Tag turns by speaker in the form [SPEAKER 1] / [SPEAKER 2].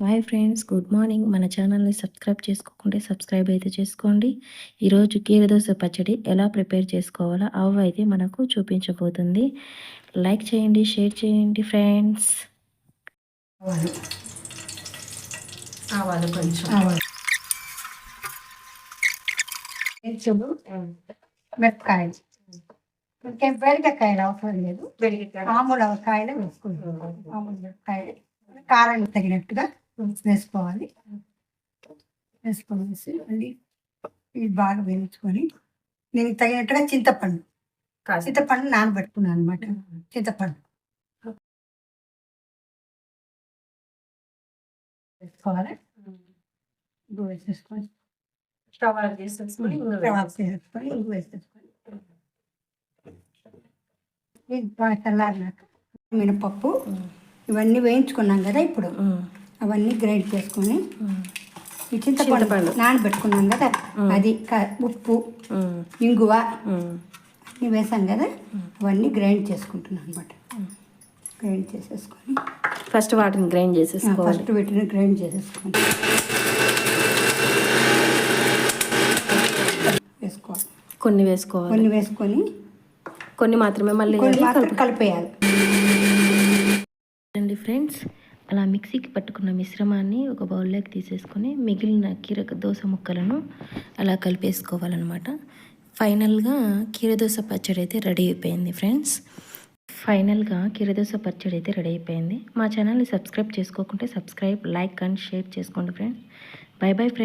[SPEAKER 1] Hi friends good morning. మన ఛానల్ని subscribe చేసుకోకుంటే సబ్స్క్రైబ్ అయితే చేసుకోండి. ఈరోజు కీరదోస పచ్చడి ఎలా ప్రిపేర్ చేసుకోవాలో అవ్వ అయితే మనకు చూపించబోతుంది. లైక్ చేయండి షేర్ చేయండి ఫ్రెండ్స్.
[SPEAKER 2] ఆవాలు.
[SPEAKER 3] కొంచెం.
[SPEAKER 2] మిరపకాయలు. ఇంకేం వెలిగకాయలు అవసరం లేదు. మామూలు కాయలు వేసుకుంటాం. మామూలు మిరపకాయలు. కారం తగినట్టుగా వేసుకోవాలి వేసుకొనేసి మళ్ళీ ఇది బాగా వేయించుకొని దీనికి తగినట్టుగా చింతపండు చింతపండు నానబెట్టుకున్నాను అనమాట చింతపండు. వేసుకోవాలి ఇంగు వేసేసుకొని
[SPEAKER 3] స్టవ్ చేసేసుకొని
[SPEAKER 2] కబాబ్ వేసేసుకొని ఇంగు వేసేసుకొని ఇది బాగా చల్లారినాక మినపప్పు ఇవన్నీ వేయించుకున్నాం కదా ఇప్పుడు. అవన్నీ గ్రైండ్ చేసుకొని ఈ చింతపండు. నానబెట్టుకున్నాం కదా అది ఉప్పు ఇంగువ అన్నీ వేసాం కదా అవన్నీ గ్రైండ్ చేసుకుంటున్నాం అనమాట గ్రైండ్ చేసేసుకొని
[SPEAKER 1] ఫస్ట్ వాటిని గ్రైండ్ చేసేసుకోవాలి.
[SPEAKER 2] ఫస్ట్ వీటిని గ్రైండ్ చేసేసుకొని వేసుకోవాలి.
[SPEAKER 1] కొన్ని వేసుకోవాలి.
[SPEAKER 2] కొన్ని వేసుకొని
[SPEAKER 1] కొన్ని మాత్రమే మళ్ళీ
[SPEAKER 2] కలిపేయాలి.
[SPEAKER 1] అండి ఫ్రెండ్స్ అలా మిక్సీకి పట్టుకున్న మిశ్రమాన్ని ఒక బౌల్లోకి తీసేసుకొని మిగిలిన కీర దోస ముక్కలను అలా కలిపేసుకోవాలన్నమాట. ఫైనల్గా కీరదోస పచ్చడి అయితే రెడీ అయిపోయింది ఫ్రెండ్స్. ఫైనల్గా కీరదోస పచ్చడి అయితే రెడీ అయిపోయింది. మా ఛానల్ని సబ్స్క్రైబ్ చేసుకోకుంటే సబ్స్క్రైబ్ లైక్ అండ్ షేర్ చేసుకోండి ఫ్రెండ్స్. Bye bye friends.